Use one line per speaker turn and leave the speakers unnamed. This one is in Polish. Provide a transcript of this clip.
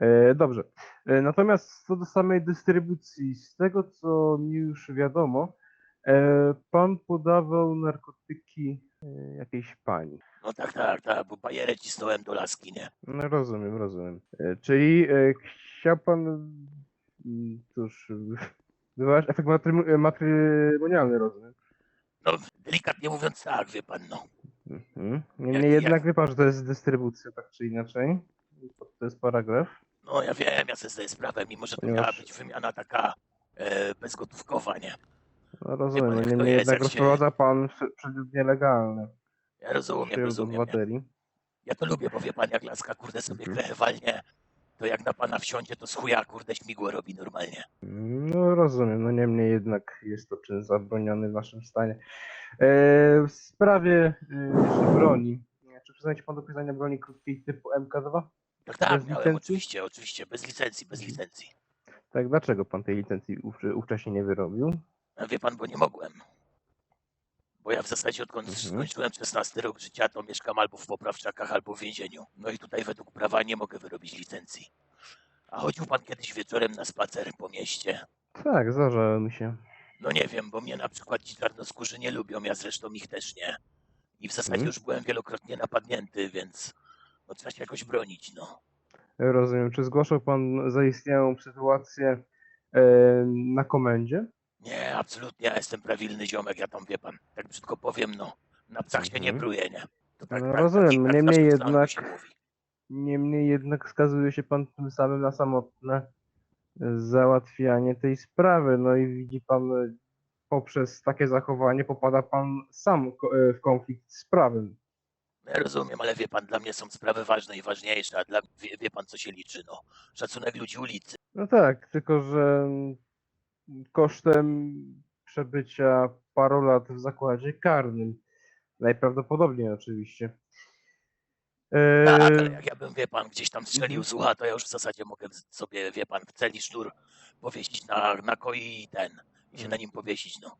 E, dobrze. E, natomiast co do samej dystrybucji, z tego co mi już wiadomo, e, pan podawał narkotyki jakiejś pani.
No tak, tak, tak, bo bajerę cisnąłem do laski, nie?
No, rozumiem, rozumiem. Czyli chciał pan, mm, cóż, wywołać efekt matrymo- matrymonialny, rozumiem.
No, delikatnie mówiąc tak, wie pan, no.
Mhm. Niemniej
Jak-
jednak
jak-
wie pan, że to jest dystrybucja, tak czy inaczej. To jest paragraf.
No ja wiem, ja sobie zdaję sprawę, mimo że to
Ponieważ-
miała być wymiana taka e, bezgotówkowa, nie?
No, rozumiem, no,
jak to
niemniej
jest,
jednak
jak się-
rozprowadza pan prze- przedmiot nielegalny.
Ja rozumiem,
Przyjął
rozumiem. Ja,
obywateli.
ja to lubię, bo wie pan, jak laska, kurde, sobie
Mhm.
walnie, to jak na pana wsiądzie, to z chuja, kurde, śmigło robi normalnie.
No rozumiem, no niemniej jednak jest to czyn zabroniony w naszym stanie. E, w sprawie e, jeszcze broni. Czy przyznajecie pan do posiadania broni krótkiej typu MK2?
Tak, tak,
Bez licencji?
oczywiście, oczywiście, bez licencji, bez
Mhm.
licencji.
Tak, dlaczego pan tej licencji ów- ówcześnie nie wyrobił?
A Wie pan, bo nie mogłem. Bo ja w zasadzie odkąd
Mhm.
skończyłem 16 rok życia, to mieszkam albo w poprawczakach, albo w więzieniu. No i tutaj według prawa nie mogę wyrobić licencji. A chodził pan kiedyś wieczorem na spacer po mieście?
Tak, zdarzało mi się.
No nie wiem, bo mnie na przykład ci czarnoskórzy nie lubią, ja zresztą ich też nie. I w zasadzie
Mhm.
już byłem wielokrotnie napadnięty, więc no, trzeba się jakoś bronić, no.
Rozumiem. Czy zgłaszał pan zaistniałą sytuację e, na komendzie?
Nie, absolutnie, ja jestem prawilny ziomek, ja tam, wie pan, tak brzydko powiem, no, na psach się nie
Mhm.
pruje, nie? To tak,
No,
tak,
rozumiem,
tak
niemniej jednak-. Niemniej jednak skazuje się pan tym samym na samotne załatwianie tej sprawy. No i widzi pan, e, poprzez takie zachowanie popada pan sam e, w konflikt z prawem.
No Ja rozumiem, ale wie pan, dla mnie są sprawy ważne i ważniejsze, a dla wie, wie pan, co się liczy, no. Szacunek ludzi ulicy.
No tak, tylko że kosztem przebycia paru lat w zakładzie karnym. Najprawdopodobniej oczywiście. E,
Tak, ale jak ja bym, wie pan, gdzieś tam strzelił
Mhm.
z ucha, to ja już w zasadzie mogę sobie, wie pan, w celi sznur powiesić na, na koi i ten, i się
Mhm.
na nim powiesić, no.